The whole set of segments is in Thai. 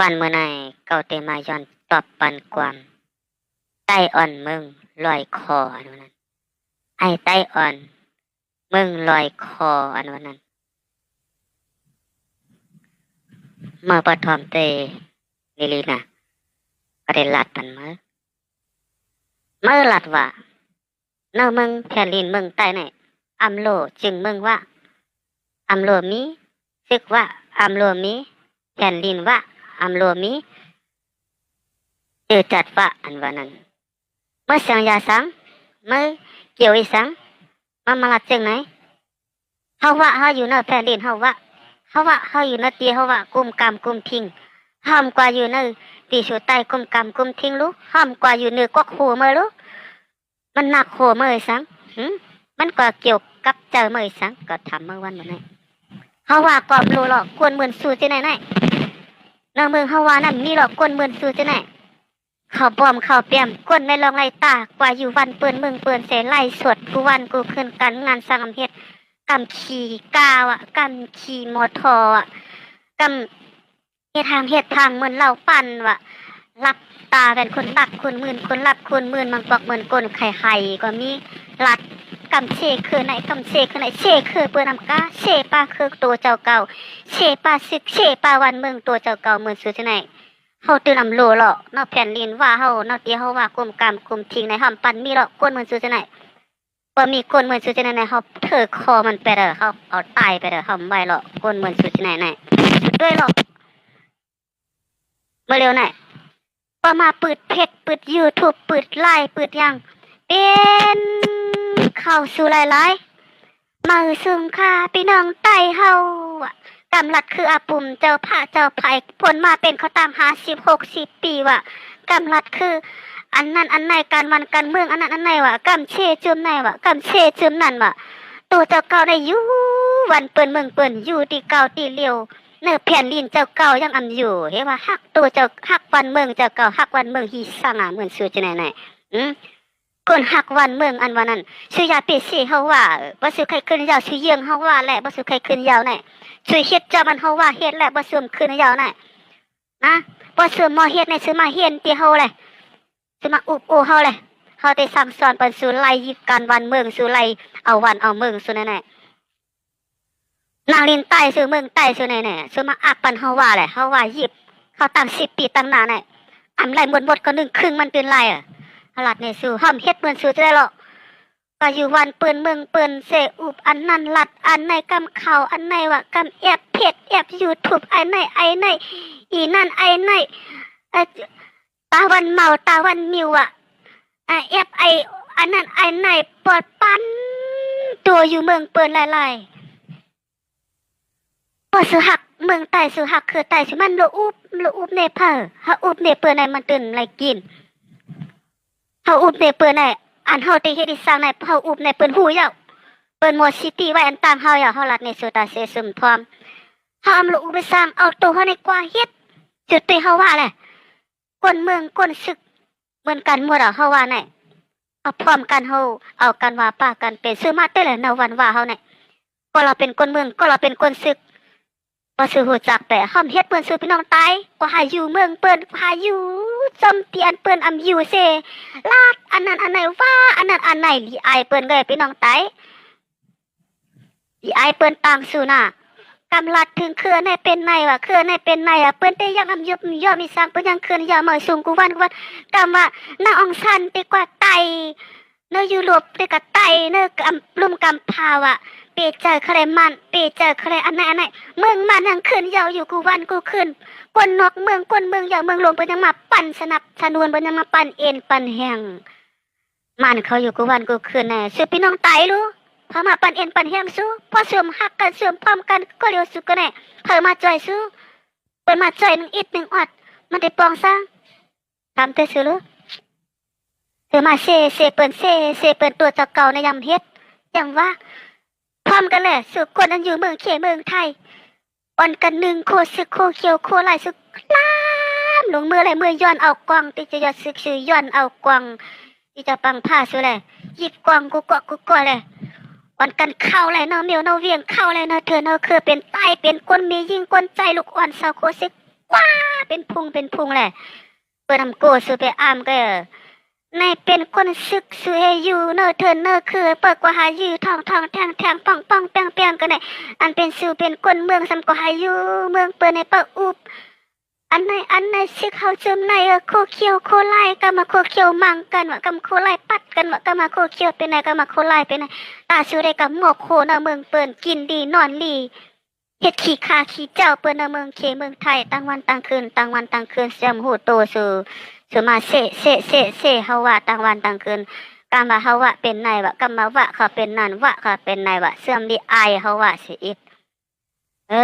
วันเมื่อไนเก่าเตมาย้อนตอบปันความใต้อ่อนมึงลอยคออันนั้นไอ้ใต้อ่อน มึงลอยคออันนั้นเมื่อปฐมเตลิลีนะก็ได้ลัดปันเมื่อเมื่อหลัดว่าเนามึงแผ่นลินมึงใต้ไหนอัมโลจึงมึงว่าอัมโลมีซึกว่าอัมโลมีแผ่นลินว่า อัมโลมีเจอจัดว่าอันว่านั้นเมื่อสังยาสังเมื่อเกี่ยวอีสังมามาลัดจึงไหนเฮาว่าเฮาอยู่ในแผ่นดินเฮาว่าเฮาว่าเฮาอยู่ในตีเฮาว่ากุมกรรมกุมทิ้งห้ามกว่าอยู่ในตีชูใต้กุมกรรมกุมทิ้งรู้ห้ามกว่าอยู่เหนือกวักหัวเมื่อรู้มันหนักหัวเมื่อสังมันก็เกี่ยวกับเจอเมื่อสังก็ทำเมื่อวันวันนี้เฮาว่ากอบรู้หรอกกวนเหมือนสู้จะไหนไหน ในเมืองเฮาว่านั่นมีหรอกกวนเมือนสู้จะไหนเขาบอมเขาเปียมก้นในรองไรตากว่าอยู่วันเปินเมึงเปินเสไล่สวดกูวันกูคืนกันงานสร้างอำเฮ็ดกำขี่กาวอะกำขี่มอทออะกำเฮ็ดทางเฮ็ดทางเหมือนเราปั่นว่ะรับตาเป็นคนรักคนมื่นคนรับคนมื่นมังปอกเหมือนกลไข่ไข่ก็มีรัด กำเชคือไหนกำเชคือไหนเชคือเปื้อนำกาเชป้าคือตัวเจ้าเก่าเชป้าซึกเชป้าวันเมืองตัวเจ้าเก่าเมือนสุดที่ไหนเฮาตื่นอำโลหรอกนอกแผ่นดินว่าเฮานอกเตียเฮาว่ากลุ่มกรรมกลมทิ้งในห้อมปันมีหรอกก้นเมือนซื้อจังไหนบ่มีก้นเมือนซื้อจังไหนเฮาเถิกคอมันไปเด้อเฮาเอาตายไปเด้อเฮาไม่หรอกก้นเมือนซื้อจังไหนไหนด้วยหรอกเมื่อเร็วไหนพอมาเปิดเพจเปิด YouTube เปิดไลน์เปิดยังเป็น เข้าสู่หลายๆมาซึมค่าพี่น้องไต้เฮากำลัดคืออาปุ่มเจ้าพระเจ้าไผ่ผลมาเป็นเขาตามหาสิบหกสิบปีว่ะกำลัดคืออันนั้นอันไหนการวันการเมืองอันนั้นอันไหนวะกำเชจุมไหนวะกำเชจุมนั่นวะตัวเจ้าเก่าได้อยู่วันเปิ่นเมืองเปิ่นอยู่ที่เก่าที่เลียวเนื้อแผ่นดินเจ้าเก่ายังอำอยู่เห็นว่าฮักตัวเจ้าฮักวันเมืองเจ้าเก่าฮักวันเมืองฮีสัง่าเหมือนชื่อจะไหนไหนอืม คนฮักวันเมืองอันวันนั้นชื่อยาเปซีเฮาว่าบ่ซื้อใครขึ้นยาวชื่อเยี่ยงเฮาว่าแหละบ่ซื้อใครขึ้นยาวไหนช่วยเฮ็ดเจ้ามันเฮาว่าเฮ็ดแหละบ่เสื่อมคืนยาวน่นะบ่เสื่อมมาเฮ็ดในซื้อมาเฮ็ดที่เฮาแหละซื้อมาอุบโอเฮาแหละเฮาได้สั่งสอนเปิ้นสู่ไล่ยิบการวันเมืองสู่ไล่เอาวันเอาเมืองสู่นั่นแหละนางลินใต้สู่เมืองใต้สู่นั่นแหละสู่มาอักปันเฮาว่าแหละเฮาว่ายิบเขาตั้ง10ปีตั้งนานน่ะอำไรหมดหมดก็นึงครึ่งมันเป็นไรอะ หลัดในสู่ห้ามเฮ็ดเหมืนสู่ได้หรอกก็อยู่วันเปืนเมืองเปืนเสอุบอันนั้นหลัดอันในกำเข่าอันในว่ากำแอบเพจแอบยูทูบไอในไอในอีนั่นไอในตาวันเมาตาวันมิวอะแอบไออันนั้นไอในปอดปันตัวอยู่เมืองเปืนหลายๆปอดสือหักเมืองไต่สือหักคือไต่สิมันโลอุบโลอุบเนเพอฮะอุบเนเปืนในมันตื่นไรกิน เฮาอุบเนเปืนในอันเฮาได้เฮ็ดอีสร้างในเฮาอุบในเปิ้นหูยาวเปิ้นหมดซิตี้ไว้อันตามเฮาอย่าเฮาลัดในสุตาเสซึมพร้อมเฮาอำลูกอุปสร้างเอาตัวเฮาในกว่าเฮ็ดจุดตีเฮาว่าแหละคนเมืองคนศึกเหมือนกันหมดอะเฮาว่าไหนเอาพร้อมกันเฮาเอากันว่าป้ากันเป็นซื้อมาแต่ละนวันว่าเฮาไหนก็เราเป็นคนเมืองก็เราเป็นคนศึกบ่ซื้อหูจักแต่ห้ามเฮ็ดเปิ้นซื้อพี่น้องตายก็หาอยู่เมืองเปิ้นหาอยู่ จำเตียนเปิ้นอำอยู่เซลาดอันนั้นอันไหนว่าอันนั้นอันไหนลีไอเปิ้นเลยพี่น้องไตลีไอเปิ้นต่างสูน่ะกำลัดถึงเครือในเป็นในว่ะเครือในเป็นในอะเปิ้นได้ยังอำยุบย่อมีสร้างเปิ้นยังเครือนยามาสูงกูวันกูวันกำว่านางองซันไปกว่าไตเนอยุโรปไปกับไตเนอกำลุ่มกำพาว่ะ ปเจอใครมันเปเจอใครอันไหนอันไหนเมืองมันยังคืนยาวอยู่กูวันกูคืนกวนนกเมืองกวนเมืองอย่างเมืองหลวงเปิ้นยังมาปั่นสนับชนวนเปิ้นยังมาปั่นเอ็นปั่นแหงมันเขาอยู่กูวันกูคืนแน่ซื้อพี่น้องตายรู้พอมาปั่นเอ็นปั่นแหงสู้พอเสื่อมหักกันเสื่อมพร้อมกันก็เร็วสุดก็แน่เธอมาจ่อยสู้เปิ้นมาจ่อยหนึ่งอิดหนึ่งอด มันได้ปองสร้างทำแต่ซื้อรู้เธอมาเซเซเปิ้นเซเซเปิ้นตัวจักเก่าในยำเฮ็ดอย่างว่า พร้อมกันแหละสุคนอันอยู่เมืองเขเมืองไทยอ่อนกันหนึ่งโคซึกโคเขียวโคไหลซึกลามลงมืออะไรมือย้อนเอากวางที่จะยอดซึกชื่อย้อนเอากวางที่จะปังผ้าสุเลยหยิบกวางกูกะกูกะเลยอ่อนกันเข้าเลยเนาะเมียวเนาะเวียงเข้าเลยเนาะเธอเนาะคือเป็นใต้เป็นคนมียิ่งคนใจลูกอ่อนสาวโคซึกว้าเป็นพุงเป็นพุงแหละเปิ้นำโกสุไปอามก็ ในเป็นคนซึกสุให้อยู่เนอเทินเนอคือเปิดกว่าหาอยู่ทองทองแทงแทงป่องป่องแปงแปงกันได้อันเป็นสู่เป็นคนเมืองสำกว่าหาอยู่เมืองเปิ้นในเปะอุบอันไหนอันไหนสิเขาจมในเออโคเคียวโคไล่ก็มาโคเคียวมังกันว่ากำโคไล่ปัดกันว่าก็มาโคเคียวเป็นไหนก็มาโคไล่เป็นไหนตาสูได้กับหมวกโคนะเมืองเปิ้นกินดีนอนดีเฮ็ดขี้คาขี้เจ้าเปิ้นนะเมืองเคเมืองไทยตั้งวันตั้งคืนตั้งวันตั้งคืนเสียมหูโตสู่ สมาเสเสเสเสะเฮาว่าตั้งวันตั้งคืนกามาเฮาว่าเป็นนายว่ากามาว่าเขาเป็นนั่นว่าเขาเป็นนายว่าเสื่อมดีอเฮาว่าสิอิดเอ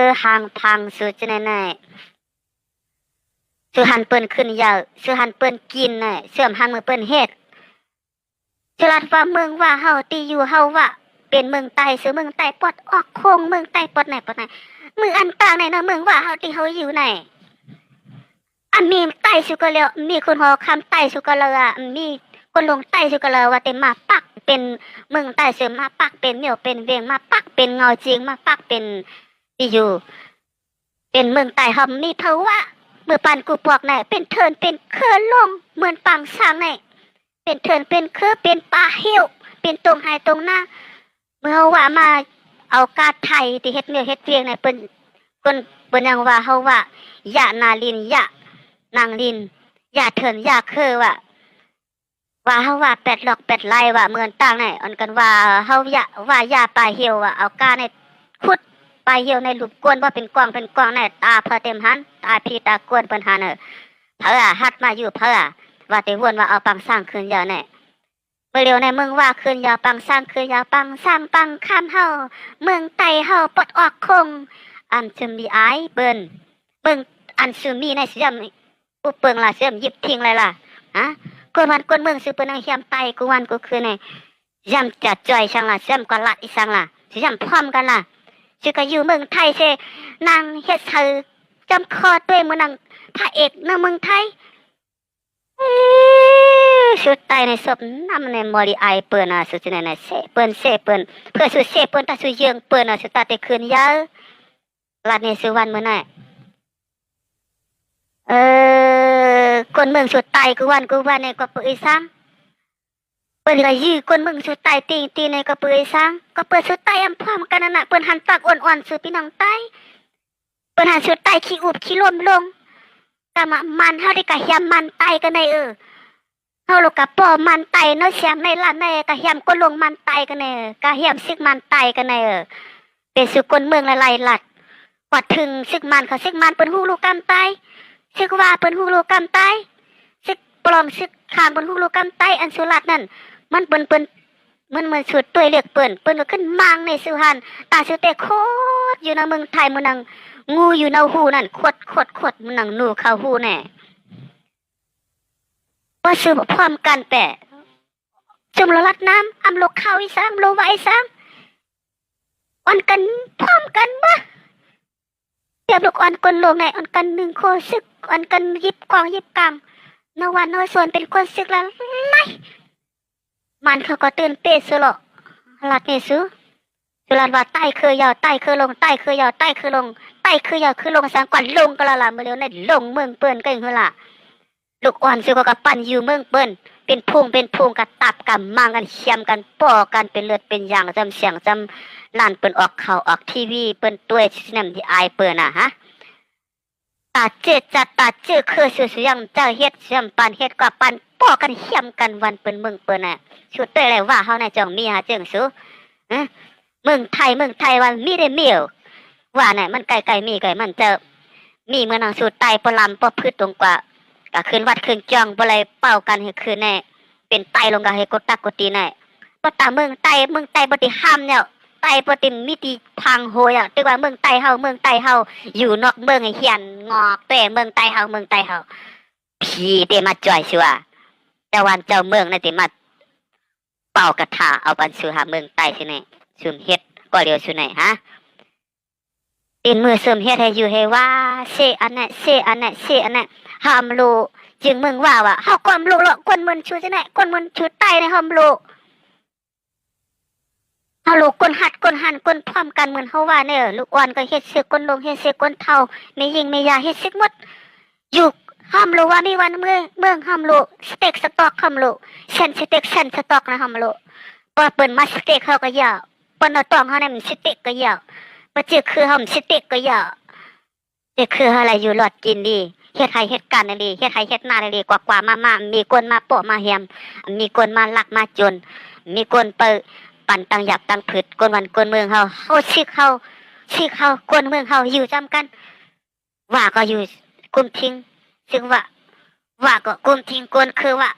อห่างพังสุดจะแน่ๆซื้อหันเปิ้นขึ้นยาวซื้อหันเปิ้นกินน่ะเสื่อมหันมือเปิ้นเฮ็ดฉลาดว่าเมืองว่าเฮาตีอยู่เฮาว่าเป็นเมืองใต้ซื้อเมืองใต้ปลดออกโคงเมืองใต้ปลดไหนปลดไหนมืออันต่างไหนนะเมืองว่าเฮาที่เฮาอยู่ไหน อันมีใต้สุกะแล้วมีคนหอคำใต้สุกเลยอะมีคนลงใต้สุกเลยว่าแต่มมาปักเป็นเมืองใต้ซื้อมาปักเป็นเหมียวเป็นเวียงมาปักเป็นเงาจริงมาปักเป็นที่อยู่ เป็นเมืองใต้เฮามีเพราว่าเมื่อปันกูปวกไหนเป็นเทินเป็นเครือลงเหมือนปังสร้างไหนเป็นเทินเป็นเครือเป็นปลาเหี่ยวเป็นตรงไฮตรงหน้า เมื่อว่ามาเอากาไทยที่เฮ็ดเนื้อเฮ็ดเวียงไหนเปิ้นเปิ้นเปิ้นยังว่าเฮาว่าย่านาลินย่า นางลิน อย่าเทินอย่าเคอว่าว่าเฮาว่าแปดหลอกแปดไล่ว่าเมือนต่างไหนอันกันว่าเฮาอย่าว่าอย่าปลาเหี่ยวว่าเอากาในขุดไปเหี่ยวในหลุมกวนว่าเป็นกวางเป็นกวางในตาเพอเต็มหันตาพี่ตากวนเป็นหันเออเพอหัดมาอยู่เพอว่าแต่วนว่าเอาปังสร้างคืนยาวแน่เมื่อเร็วในเมืองว่าคืนยาวปังสร้างคืนยาวปังสร้างปังข้ามเฮาเมืองไตเฮาปลดออกคงอันซึมมีไอายเบิ่นเบิ่งอันซึมมีในเสียม อุปเปิงล่ะเสียมหยิบทิ้งเลยล่ะฮะกวนวันกวนเมืองซื้อเปิ้นเอาเฮียมไตกูวันกูคืนไงยำจัดจ่อยช่างล่ะเสียมก็ลัดอีสังล่ะสิยำพร้อมกันล่ะชื่อก็อยู่เมืองไทยเชนางเฮ็ดเธอจำคอตัวมือนางพระเอกในเมืองไทยสุดตายในศพน้ำในมอริไอเปิ้นอะสุดในในเสเปิ้นเสเปิ้นเพื่อสุดเสเปิ้นตาสุดเยืองเปิ้นอะสุดตาแต่คืนยาวลาดนี้สุวันมื้อน่ เออคนเมืองสุดใตายกูวันกูวันในก็เปิดอีสังเปิ้นก็ยื้อคนเมึงสุดใต้ตีตีในก็เปื่อยซังก็เปิดสุดใต้อำพร้อมกันนั่นน่ะเปิ้นหันปากอ่อนๆสู่พี่น้องใต้เปิ้นหันสุดใต้ขี้อุบขี้ลมลงกะมามันเฮาได้กะยำมันไต้กันในเออเฮาลูกกะป้อมันไตเนาะเสียงในลานในกะยำก็ลงมันไตกันในเออกะยำซึกมันไตกันในเออเป็นสุคนเมืองละลายหลัดกว่าถึงซึกมันเขาซึกมันเปิ้นฮู้ลูกกำไต้ ซึกว่าเปิ้นฮู้ลูกกำไตซึกปลอมซึกขางเปิ้นฮู้ลูกกำไตอันสุรัดนั่นมันเปิ้นเปิ้นมันเหมือนสุดตัวเลือกเปิ้นเปิ้นก็ขึ้นมังในสุหันตาสุเตโคตรอยู่ในเมืองไทยมันนังงูอยู่ในหูนั่นขดขดขดมันนังหนูเข้าหูแน่ว่าซื้อบ่พร้อมกันแปะจุมละลัดน้ำอำโลกข้าวอีสามโลไว้สามอ่อนกันพร้อมกันบ่ เรียบลูกอ่อนคนลกในอ่อนกันหนึ่งโคซึกอ่อนกันยิบกวางยิบกังนวันนส่วนเป็นคนซึกและไลมันเขาก็ตื่นเต้นสุหรอกลัดนี่สุสุรันว่าใต้คือยาวใต้คือลงใต้คือยาวใต้คือลงใต้คือยาวคือลงสังกวันลงก็ละละมือเร็วในลงเมืองเปิ้นก็ยังละลูกอ่อนสุก็กับปั่นอยู่เมืองเปิ้น เป็นพุงเป็นพุงกับตับกับมังกันเชียมกันป้อกันเป็นเลือดเป็นยางจำเสียงจำลั่นเปิ้นออกข่าวออกทีวีเปิ้นตัวชินำที่อายเปิ้นน่ะฮะตาเจจัดตาเจคือสุสยังเจ้าเฮ็ดเสียมปันเฮ็ดกว่าปันป้อกันเชียมกันวันเปิ้นเมืองเปิ้นน่ะชุดเตยเลยว่าเขาในจองมีหาจึงสูเอ๊ะมืองไทยเมืองไทยวันมีได้เมียวว่าไหนมันไกลไกลมีไกลมันเจอมีเมืองนางสูตรไตปลำปพืชตรงกว่า ก็คืนวัดคืนจองบ่เลยเป่ากันให้คืนแน่เป็นไตลงก็ให้กดตักกดตีแน่บ่ตาเมืองไตเมืองไตบ่ติห้ามเนี่ยไตบ่ติมีติพังโหยอะตึกว่าเมืองไตเฮาเมืองไตเฮาอยู่นอกเมืองให้เฮียนงอกแต่เมืองไตเฮาเมืองไตเฮาพี่เตมาจ่อยชัวแต่วันเจ้าเมืองน่ะติมาเป่ากระทาเอาบันสูหาเมืองใต้ใช่ไหมซุมเฮ็ดก็เดียวสุไหนฮะเป็นมือซุมเฮ็ดให้อยู่ให้ว่าเซอันนั้นเซอันนั้นเซอันนั้น ห้ามรู้จึงมึงว่าว่าเฮาความรู้ละคนมันชูจังไหนคนมันชูใต้ในห้ามรู้เฮารู้คนหัดคนหันคนพร้อมกันเหมือนเฮาว่าเด้อลูกอ่อนก็เฮ็ดเสือคนลงเฮ็ดเสือคนเฒ่าไม่ยิงไม่ยาเฮ็ดซึกหมดอยู่ห้ามรู้ว่ามีวันเมืองเมืองห้ามรู้สเต็กสต็อกห้ามรู้เชนสเต็กเชนสต็อกนะห้ามรู้พอเปิดมาสเต็กเขาก็ยาวปนเอาตองเขาเนี่ยมันสเต็กก็ยาวปะเจอคือห้ามสเต็กก็ยาวเจอคืออะไรอยู่หลอดกินดี เฮ็ดไทยเฮ็ดการดีเฮ็ดไทยเฮ็ดหน้าดีกว่ากว่ามามามีคนมาโปะมาเฮียม มีคนมาลักมาจน มีคนเปิปั่นตังหยับตังผืดกวนวันกวนเมืองเฮาเฮาชิกเฮาชิกเฮากวนเมืองเฮาอยู่จำกัน ว่าก็อยู่กุมทิ้ง ซึ่งว่า ว่าก็กุมทิ้งกวนคือว่า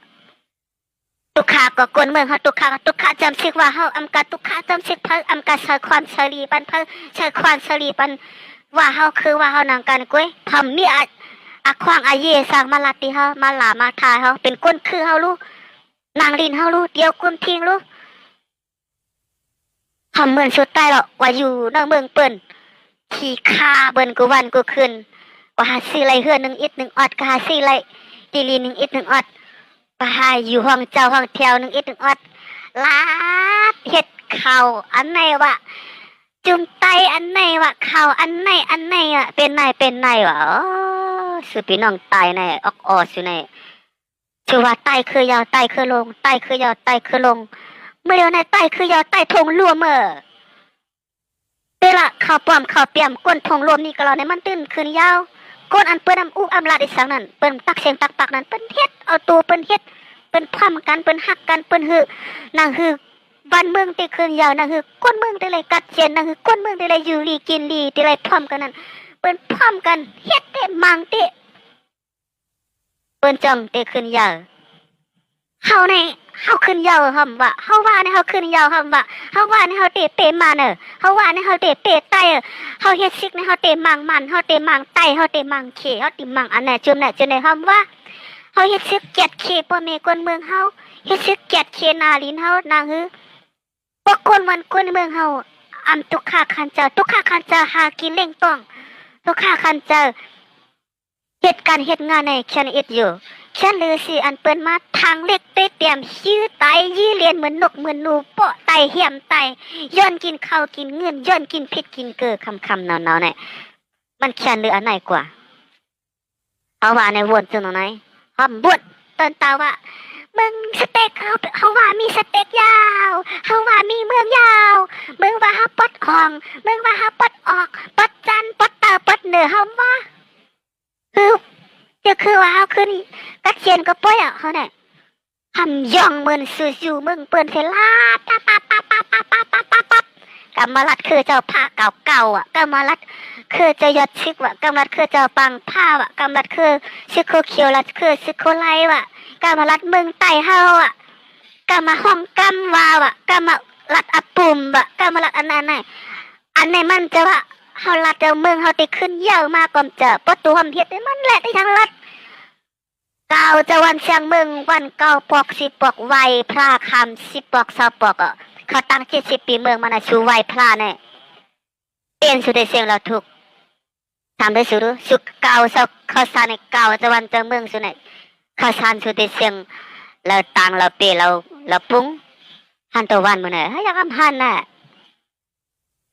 ตุกขาก็กวนเมืองเฮาตุกขาตุกขาจำชิกว่าเฮาอำกาตุกขาจำชิกเพิ่อำกาใช้ความเฉลีปันเพิ่ใช้ความเฉลีปันว่าเฮาคือว่าเฮานังกันกวยทำมีอา อาควางอาเยสร้างมาลาติเฮามาหลามาทายเฮาเป็นก้นคือเฮารู้นางลินเฮารู้เดียวกุมทิ้งรู้ทำเหมือนสุดใต้หรอกว่าอยู่นอกเมืองเปิ้นขี่คาเบิ่นกูวันกูคืนว่าหาซื้อไรเฮือหนึ่งอิดหนึ่งออดก็หาซื้อไรตีลีหนึ่งอิดหนึ่งออดก็หาอยู่ห้องเจ้าห้องแถวหนึ่งอิดหนึ่งออดลาดเฮ็ดเข้าอันไหนวะจุ่มไตอันไหนวะเข่าอันไหนอันไหนอะเป็นไหนเป็นไหนวะ อ๋อสุพี่น้องตายในออกออสุในชื่อว่าไตคือยาวไตคือลงไตคือยาวไตคือลง เมื่อเดียวในไตคือยาวไตทงรวมเมื่อเวลาข่าวปลอมข่าวเปียมก้นทงรวมนี่ก็เราในมันตื้นคืนยาวก้นอันเปิ้นอำอุอำลาดอีสังนั่นเปิ้นตักเสียงตักปากนั่นเปิ้นเฮ็ดเอาตัวเปิ้นเฮ็ดเปิ้นพร่ำกันเปิ้นฮักกันเปิ้นหือนางหือบ้านเมืองที่คืนยาวนั่นคือก้นเมืองที่ไรกัดเจนนั่นคือก้นเมืองที่ไรอยู่ลีกินลีที่ไรพร้อมกันนั่น เปิ้นพร้อมกันเฮ็ดเตะมังเตะเปิ้นจังเตะคืนยาวเฮาในเฮาคืนยาวหำว่าเฮาว่าในเฮาคืนยาวหำว่าเฮาว่าในเฮาเตะเปมาเนอะเฮาว่าในเฮาเตะเปไตเออเฮาเฮ็ดซิกในเฮาเตะมังมันเฮาเตะมังไตเฮาเตะมังเขเฮาเติมังอันไหนจุ่มไหนจุ่มไหนหำว่าเฮาเฮ็ดซิกเกียดเคพ่อแม่ก้นเมืองเฮาเฮ็ดซิกเกียดเคนาลินเฮานางฮือพวกคนวันคนเมืองเฮาอำตุกขาคันเจอตุกขาคันเจอหากินเล่งต้อง ตุกข้าคันเจอเหตุการณ์เหตุงานในแคนเอ็ดอยู่แคนลือสิอันเปิ้นมาทางเล็กเตเตรียมชื่อไตยี่เรียนเหมือนนกเหมือนนูเปาะไตเหี่ยมไตย้อนกินข้าวกินเงินย้อนกินพิษกินเกลือคำคำๆเนาๆเนี่ยมันแคนลืออันไหนกว่า เอาว่าในวนจังไหนหอมบุดเต้นตาว่า มึงสเต็กเขาเขาว่ามีสเต็กยาวเขาว่ามีเมืองยาวมึงว่าเขาปดของมึงว่าเขาปดออกปดจันทร์ปดเตาปดเหนือเขาว่าคือจะคือว่าเขาขึ้นกัดเชียนก็ป้อยอะเขาเนี่ยทำย่องเหมือนซูซูมึงเปิ่นเสลาปั๊บปั๊บปั๊บปั๊บปั๊บปั๊บปั๊บปั๊บปั๊บกำมาลัดคือเจ้าผ้าเก่าเก่าๆอะกำมาลัดคือเจ้ายอดชิกว่ะกำลัดคือเจ้าปังผ้าว่ะกำลัดคือซิโคเคียวลัดคือซิโคไลว่ะ กามาลัดเมืองไต่เฮาอะกามาห้องกำวาวอะกามาลัดอับปุ่มบะกามาลัดอันนั้นไหนอันไหนมันจะว่าเฮาลัดเจ้าเมืองเฮาติขึ้นยาวมากกว่าจะประตูหำเพียดมันแหละที่ทางลัดเกาจะวันเชียงเมืองวันเก้าปอกสิปอกไวพระคำสิปอกสาปอกอะเขาตั้งเจ็ดสิบปีเมืองมานะชูไวพระเนี่ยเปลี่ยนสุดในเสียงเราถูกทำได้สุดสุกเก่าสักเขาสานในเก่าจะวันเจ้าเมืองสุดไหน ข้าสารสุดที่เสียงเราตังเราเปเราเราปุ้งหันตัววันมันเนี่ยยังอำหันน่ะ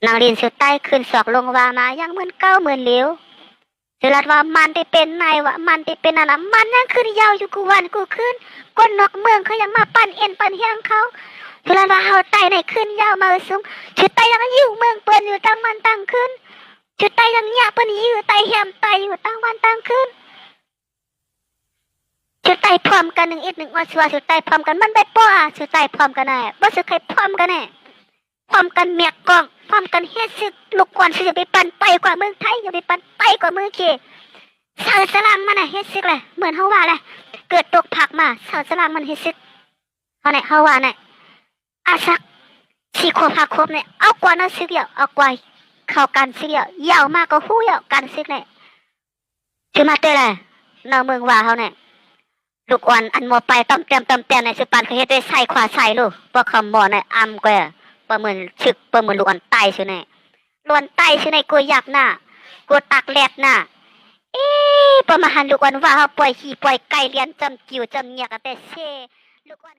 นางเรียนสุดใต้ขึ้นสอกลงวามายังเหมือนเก้าเหมือนเหลียวสุรัดว่ามันได้เป็นนายว่ามันได้เป็นอะไรมันยังขึ้นยาวอยู่กูวันกูขึ้นก้นนอกเมืองเขายังมาปั่นเอ็นปั่นเฮียงเขาสุรัดว่าเฮาไตในขึ้นยาวมาสูงชุดไตยังอยู่เมืองเปิ้นอยู่ตั้งวันตั้งขึ้นชุดไตยังหยาเปิ้นอยู่ไตเฮียมไตอยู่ตั้งวันตั้งขึ้น ชุดไต่พร้อมกันหนึ่งอีกหนึ่งว่าชัวชุดไต่พร้อมกันมันได้ป้อชุดไต่พร้อมกันแน่บ่สุดใครพร้อมกันแน่พร้อมกันเมียกองพร้อมกันเฮ็ดซึกลูกกวนสิจะไปปั่นไปกว่าเมืองไทยอย่าไปปั่นไปกว่าเมืองเคสาวสลามมันน่ะเฮ็ดซึกเลยเหมือนเฮาว่าเลยเกิดตกผักมาสาวสลามมันเฮ็ดซึกเฮาไหนเฮาว่าไหนอาสักสี่ขวบห้าขวบเนี่ยเอากว่านั้นซึกเดียวเอากว่าเข้ากันซึกเดียวยาวมากก็ฮู้เดียวกันซึกเนี่ยชื่อมาเตอเลยนอกเมืองว่าเฮาเนี่ย ลูกอ่อนอันมัวไปต้มเตรียมต้มเตรียมในสุปันเขาเฮ็ดด้วยใส่ขวาใส่ลูกพวกคำบ่ในอำก็ประเมินชึกประเมินลูกอ่อนไตชื่อในลูกอ่อนไตชื่อในกูยับหน้ากูตักแลดหน้าเอ๊ประมาณลูกอ่อนว่าเขาปล่อยขี้ปล่อยไก่เลี้ยนจำกิ่วจำเนียกแต่เช่ลูกอ่อน